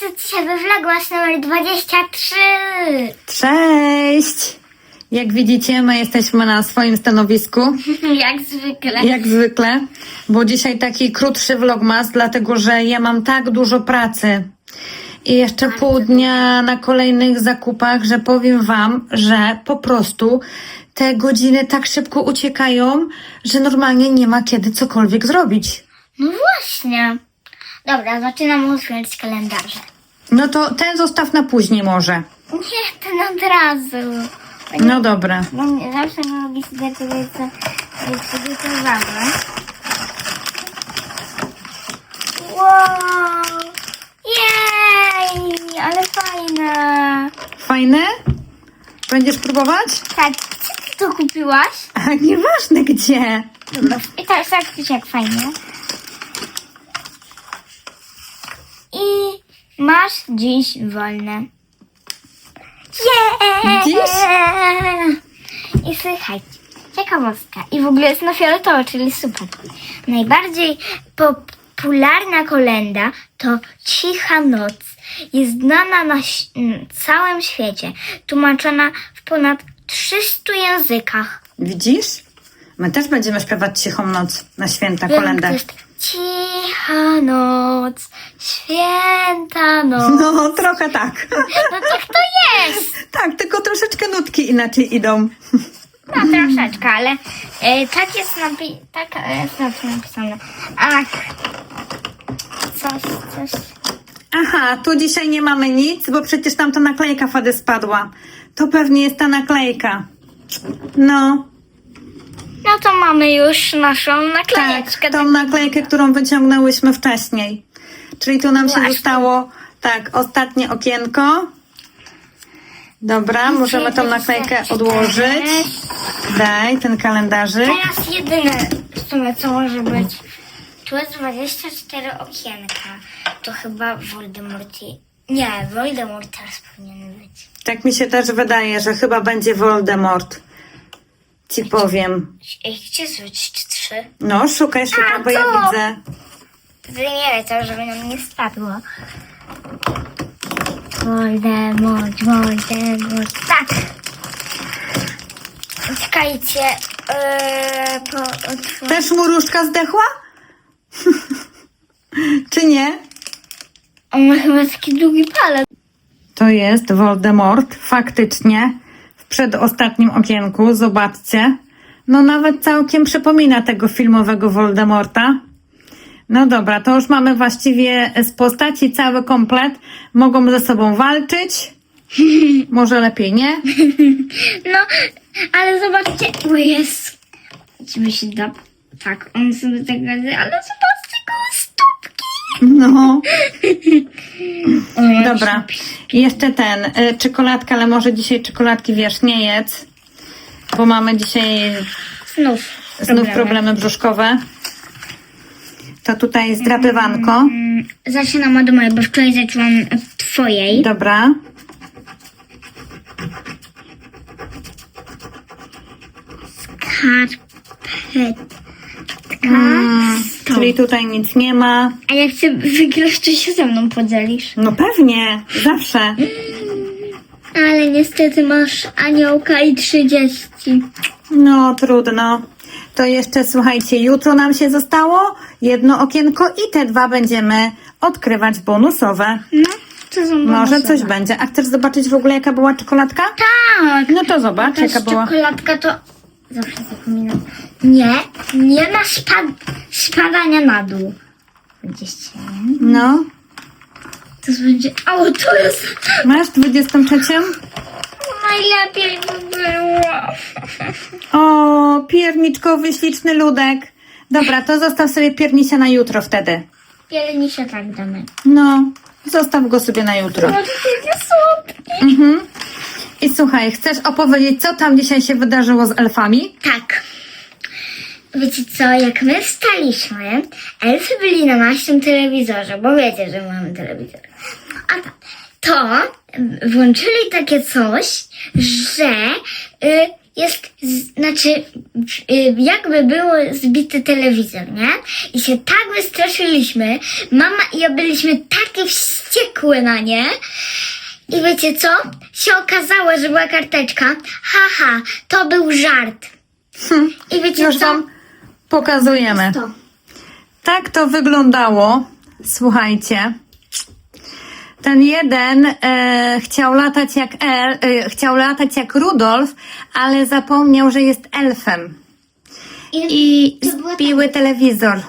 To dzisiaj we Vlogmas numer 23. Cześć! Jak widzicie, my jesteśmy na swoim stanowisku, Jak zwykle. jak zwykle, bo dzisiaj taki krótszy vlogmas, dlatego że ja mam tak dużo pracy i jeszcze pół dnia na kolejnych zakupach, że powiem wam, że po prostu te godziny tak szybko uciekają, że normalnie nie ma kiedy cokolwiek zrobić. No właśnie. Dobra, zaczynam otwierać kalendarze. No to ten zostaw na później może. Nie, ten od razu. No dobra. Bo nie, zawsze mogę sobie co co przygotowałam. Wow! Jej! Ale fajne! Fajne? Będziesz próbować? Tak, gdzie ty to kupiłaś? A nieważne gdzie. Dobra, i teraz faktycznie jak fajnie. I masz dziś wolne. Yeah! Dziś? I słuchajcie, ciekawostka. I w ogóle jest na fioletowo, czyli super. Najbardziej popularna kolenda to Cicha Noc. Jest znana na całym świecie. Tłumaczona w ponad 300 językach. Widzisz? My też będziemy śpiewać cichą noc na święta Wiem, kolendę. Cicha noc, święta noc. No, trochę tak. No tak to jest. tak, tylko troszeczkę nutki inaczej idą. No troszeczkę, ale e, tak jest napi- tak e, jest napisane. Ach, coś, coś. Aha, tu dzisiaj nie mamy nic, bo przecież tam ta naklejka wtedy spadła. To pewnie jest ta naklejka. No, No to mamy już naszą tak, naklejeczkę. tą naklejkę, którą wyciągnęłyśmy wcześniej. Czyli tu nam się Właśnie. zostało, tak, ostatnie okienko. Dobra, możemy tą naklejkę odłożyć. Daj ten kalendarzyk. Teraz jedyne w sumie co może być. Tu jest 24 okienka. To chyba Voldemort. Nie, Voldemort teraz powinien być. Tak mi się też wydaje, że chyba będzie Voldemort. Ci powiem. Ej, gdzie jest 23? No, szukaj, szukaj, bo ja tu. widzę. Wymienię to, żeby nam nie spadło. Voldemort, Voldemort. Tak! Czekajcie. Yy, po. Też mu różdżka zdechła? Czy nie? On ma chyba taki długi palec. To jest Voldemort, faktycznie. Przedostatnim okienku, zobaczcie. No nawet całkiem przypomina tego filmowego Voldemorta. No dobra, to już mamy właściwie z postaci cały komplet. Mogą ze sobą walczyć. Może lepiej nie? No, ale zobaczcie. O jest. Żeby się da. Tak, on sobie tak radzi, ale zobaczcie go. No. O, Dobra. I jeszcze ten, y, czekoladka, ale może dzisiaj czekoladki wiesz, nie jedz. Bo mamy dzisiaj Znów. znów problemy brzuszkowe. To tutaj zdrapywanko. Mm, Zaczynam od mojej, bo wczoraj zaczęłam od twojej. Dobra. Skarpetka. Mm, czyli tutaj nic nie ma. A jak chcę wygrać, to się ze mną podzielisz. No pewnie, zawsze. Ale niestety masz aniołka i 30. No trudno. To jeszcze słuchajcie, jutro nam się zostało jedno okienko i te dwa będziemy odkrywać bonusowe. No, to są Może bonusowe. coś będzie. A chcesz zobaczyć w ogóle jaka była czekoladka? Tak. No to zobacz jaka była. czekoladka to... Zawsze zapominam. Nie, nie ma spad... spadania na dół. 21. No. To będzie... O, to jest... Masz 23? Najlepiej by było. O, pierniczkowy, śliczny ludek. Dobra, to zostaw sobie piernisia na jutro wtedy. Pielni się tak damy. No, zostaw go sobie na jutro. No to takie słodkie. Mhm. I słuchaj, chcesz opowiedzieć, co tam dzisiaj się wydarzyło z elfami? Tak. Wiecie co, jak my wstaliśmy, elfy byli na naszym telewizorze, bo wiecie, że mamy telewizor. A to włączyli takie coś, że y, jest, z, znaczy, y, jakby było zbity telewizor, nie? I się tak wystraszyliśmy, mama i ja byliśmy takie wściekłe, na nie. I wiecie co? Się okazało, że była karteczka. Haha, to był żart. I wiecie Już co? wam pokazujemy. To. Tak to wyglądało. Słuchajcie. Ten jeden e, chciał latać jak El, e, chciał latać jak Rudolf, ale zapomniał, że jest elfem. I to było zbiły telewizor.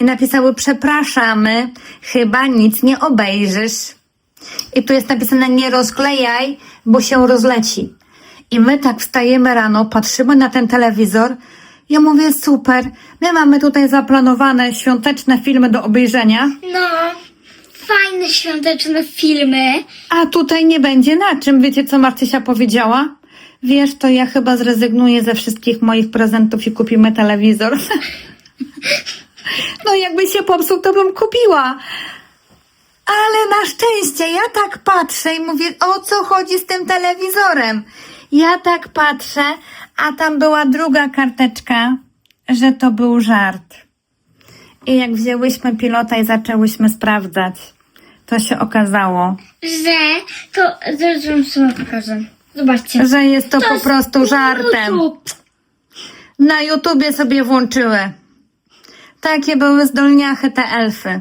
I napisały, przepraszamy, chyba nic nie obejrzysz. I tu jest napisane, nie rozklejaj, bo się rozleci. I my tak wstajemy rano, patrzymy na ten telewizor. Ja mówię, super, my mamy tutaj zaplanowane świąteczne filmy do obejrzenia, No, fajne świąteczne filmy. a tutaj nie będzie na czym. Wiecie, co Marcysia powiedziała? Wiesz, to ja chyba zrezygnuję ze wszystkich moich prezentów i kupimy telewizor. no jakby się popsuł, to bym kupiła. Ale na szczęście ja tak patrzę i mówię, o co chodzi z tym telewizorem? Ja tak patrzę, a tam była druga karteczka, że to był żart. I jak wzięłyśmy pilota i zaczęłyśmy sprawdzać, to się okazało, Że to wam sobie pokażę. Zobaczcie. że jest to, po jest prostu żartem. YouTube. Na YouTubie sobie włączyły. Takie były zdolniachy te elfy.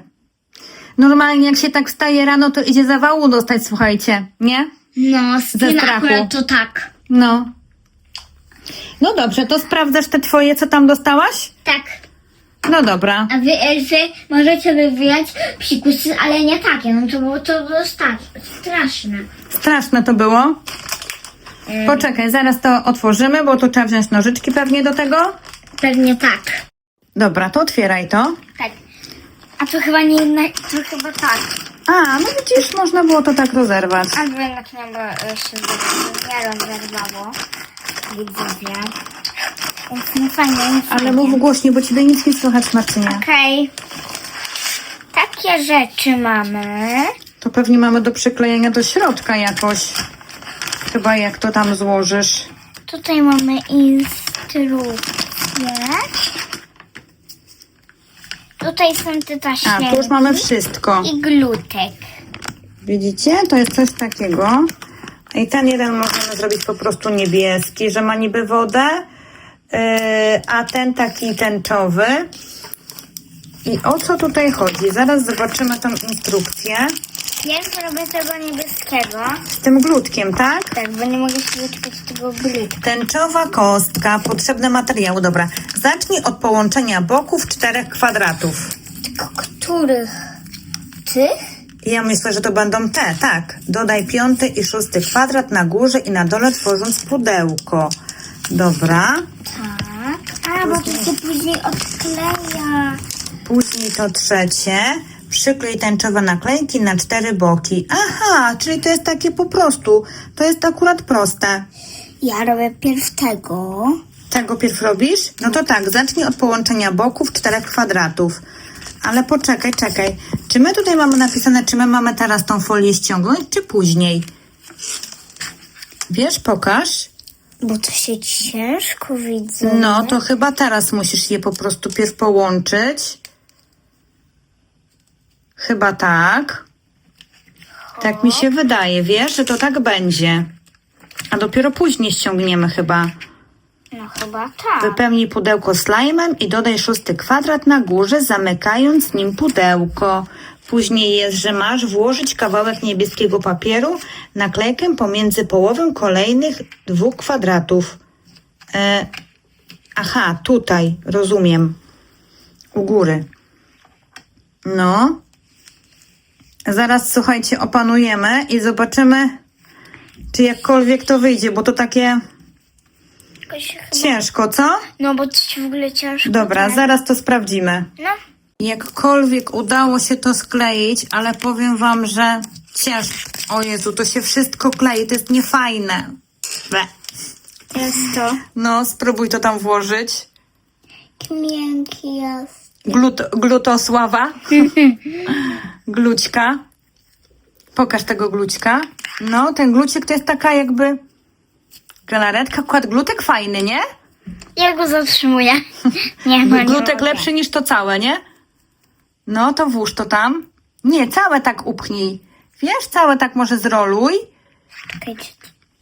Normalnie jak się tak wstaje rano, to idzie zawału dostać, słuchajcie, nie? No, Ze Stina strachu. akurat to tak. No. No dobrze, to sprawdzasz te twoje, co tam dostałaś? Tak. No dobra. A wy, elfy, możecie wywijać psikusy, ale nie takie. No to było to było sta- straszne. Straszne to było. Poczekaj, zaraz to otworzymy, bo tu trzeba wziąć nożyczki pewnie do tego. Pewnie tak. Dobra, to otwieraj to. Tak. A to chyba nie inna, to chyba tak. A, no widzisz, można było to tak rozerwać. Albo jednak nie, bo jeszcze nie rozerwało. Widzowie. Więc nie fajnie, nie fajnie. Ale mów głośniej, bo ciebie nic nie słychać, Marcynie. Okej. Takie rzeczy mamy. To pewnie mamy do przyklejenia do środka jakoś. Chyba jak to tam złożysz. Tutaj mamy instrukcję. Tutaj są te A, taśmierki. tu już mamy wszystko. I glutek. Widzicie? To jest coś takiego. I ten jeden możemy zrobić po prostu niebieski, że ma niby wodę. Yy, a ten taki tęczowy. I o co tutaj chodzi? Zaraz zobaczymy tą instrukcję. Pierwszy robię tego niebieskiego. Z tym glutkiem, tak? Tak, bo nie mogę się doczekać tego glutka. Tęczowa kostka, potrzebne materiały. Dobra, zacznij od połączenia boków czterech kwadratów. Tylko których? Tych? Ja myślę, że to będą te, tak. Dodaj piąty i szósty kwadrat na górze i na dole tworząc pudełko. Dobra. Tak. A, bo to się później odkleja. Później to trzecie. Przyklej tęczowe naklejki na cztery boki. Aha, czyli to jest takie po prostu. To jest akurat proste. Ja robię pierw tego. Tego pierw robisz? No to tak, zacznij od połączenia boków czterech kwadratów. Ale poczekaj, czekaj. Czy my tutaj mamy napisane, czy my mamy teraz tą folię ściągnąć, czy później? Wiesz, pokaż. Bo to się ciężko widzę. No, to chyba teraz musisz je po prostu pierw połączyć. Chyba tak. Tak mi się wydaje, wiesz, że to tak będzie. A dopiero później ściągniemy chyba. No chyba tak. Wypełnij pudełko slajmem i dodaj szósty kwadrat na górze, zamykając nim pudełko. Później jest, że masz włożyć kawałek niebieskiego papieru, naklejkę pomiędzy połowę kolejnych dwóch kwadratów. E, aha, tutaj, rozumiem. U góry. No. Zaraz, słuchajcie, opanujemy i zobaczymy, czy jakkolwiek to wyjdzie, bo to takie Jakoś chyba... ciężko, co? No bo się w ogóle ciężko. Dobra, tak? zaraz to sprawdzimy. No. Jakkolwiek udało się to skleić, ale powiem wam, że ciężko. O Jezu, to się wszystko klei, to jest niefajne. Ble. Jest to. No, spróbuj to tam włożyć. Miękki jest. Glut, glutosława. Glućka. Pokaż tego glućka. No, ten glucik to jest taka jakby galaretka. Kład glutek fajny, nie? Ja go zatrzymuję. Nie, no nie Glutek mogę. lepszy niż to całe, nie? No, to włóż to tam. Nie, całe tak upchnij. Wiesz, całe tak może zroluj,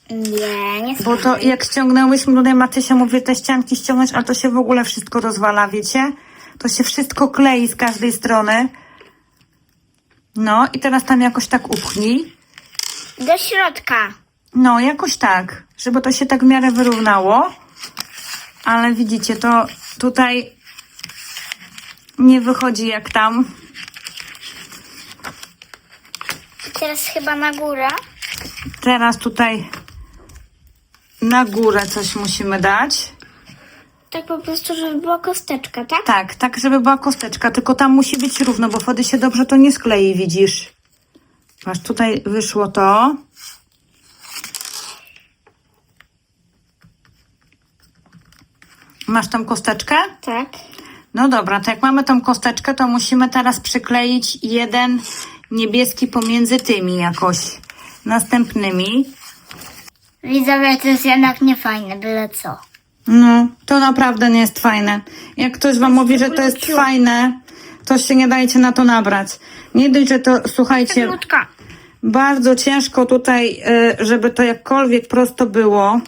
Nie, nie bo to jak ściągnęłyśmy, tutaj Matysia mówi te ścianki ściągnąć, ale to się w ogóle wszystko rozwala, wiecie? To się wszystko klei z każdej strony. No i teraz tam jakoś tak upchnij. Do środka. No, jakoś tak, żeby to się tak w miarę wyrównało. Ale widzicie, to tutaj nie wychodzi jak tam. Teraz chyba na górę. Teraz tutaj na górę coś musimy dać. Tak po prostu, żeby była kosteczka, tak? Tak, tak, żeby była kosteczka, tylko tam musi być równo, bo wtedy się dobrze to nie sklei, widzisz. Masz tutaj wyszło to. Masz tam kosteczkę? Tak. No dobra, to jak mamy tą kosteczkę, to musimy teraz przykleić jeden niebieski pomiędzy tymi jakoś następnymi. Widzowie, to jest jednak niefajne, byle co. No, to naprawdę nie jest fajne. Jak ktoś wam mówi, że to jest fajne, to się nie dajcie na to nabrać. Nie dość, że to, słuchajcie, Krótka. bardzo ciężko tutaj, y, żeby to jakkolwiek prosto było,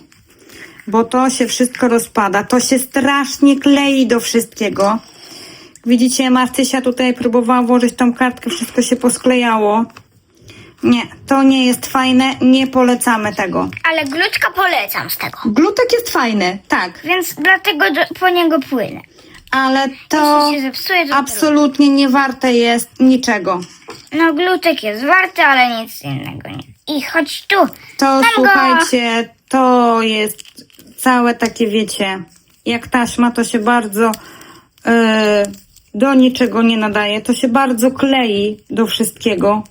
bo to się wszystko rozpada. To się strasznie klei do wszystkiego. Widzicie, Martysia tutaj próbowała włożyć tą kartkę, wszystko się posklejało. Nie, to nie jest fajne, nie polecamy tego. Ale gluczka polecam z tego. Glutek jest fajny, tak, Więc dlatego do, po niego płynę. ale to Jeśli się zepsuje, to absolutnie nie warte jest niczego. No glutek jest warty, ale nic innego nie. I chodź tu. To Mam go. słuchajcie, to jest całe takie, wiecie, jak taśma, to się bardzo e, do niczego nie nadaje. To się bardzo klei do wszystkiego.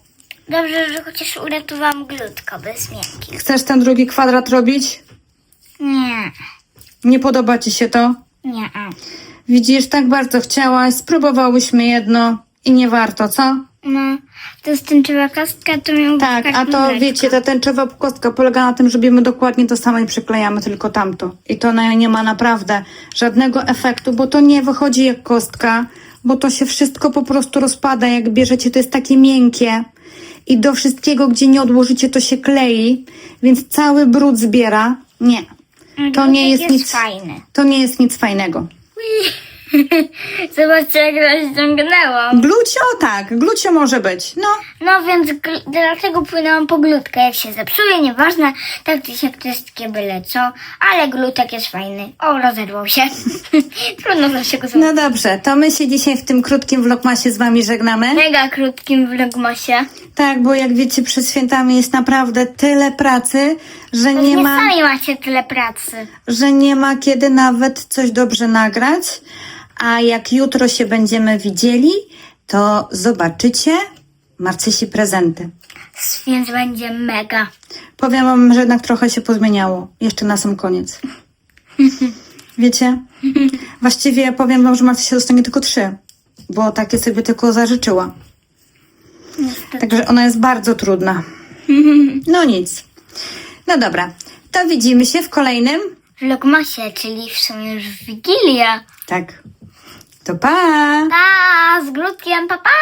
Dobrze, że chociaż uratowałam glutko bez miękkich. Chcesz ten drugi kwadrat robić? Nie, Nie podoba ci się to? nie. Widzisz, tak bardzo chciałaś, spróbowałyśmy jedno i nie warto, co? No, to jest tęczowa kostka, to miał być Tak, a to wiecie, ta tęczowa kostka polega na tym, że robimy dokładnie to samo i przyklejamy tylko tamto. I to na- nie ma naprawdę żadnego efektu, bo to nie wychodzi jak kostka, bo to się wszystko po prostu rozpada. Jak bierzecie, to jest takie miękkie i do wszystkiego, gdzie nie odłożycie, to się klei, więc cały brud zbiera. Nie, to nie Glutek jest nic, fajny. to nie jest nic fajnego. Zobaczcie, jak raz ściągnęłam. Glucio, tak, glucio może być, no. No więc gl- dlatego płynęłam po glutkę. Jak się zepsuje, nieważne, tak czy siak to jest takie byle co, ale glutek jest fajny. O, rozerwał się. Trudno za się go zrobić. No dobrze, to my się dzisiaj w tym krótkim vlogmasie z wami żegnamy. Mega krótkim vlogmasie. Tak, bo jak wiecie, przed świętami jest naprawdę tyle pracy, że nie Nie ma, sami macie tyle pracy. że nie ma kiedy nawet coś dobrze nagrać. A jak jutro się będziemy widzieli, to zobaczycie Marcysi prezenty. Więc będzie mega. Powiem wam, że jednak trochę się pozmieniało. Jeszcze na sam koniec. Wiecie? Właściwie powiem wam, że Marcysia dostanie tylko trzy, bo takie sobie tylko zażyczyła. Także ona jest bardzo trudna. No nic. No dobra, to widzimy się w kolejnym. Vlogmasie, czyli w sumie już Wigilia. Tak. To pa! Pa, z glutkiem, pa, pa!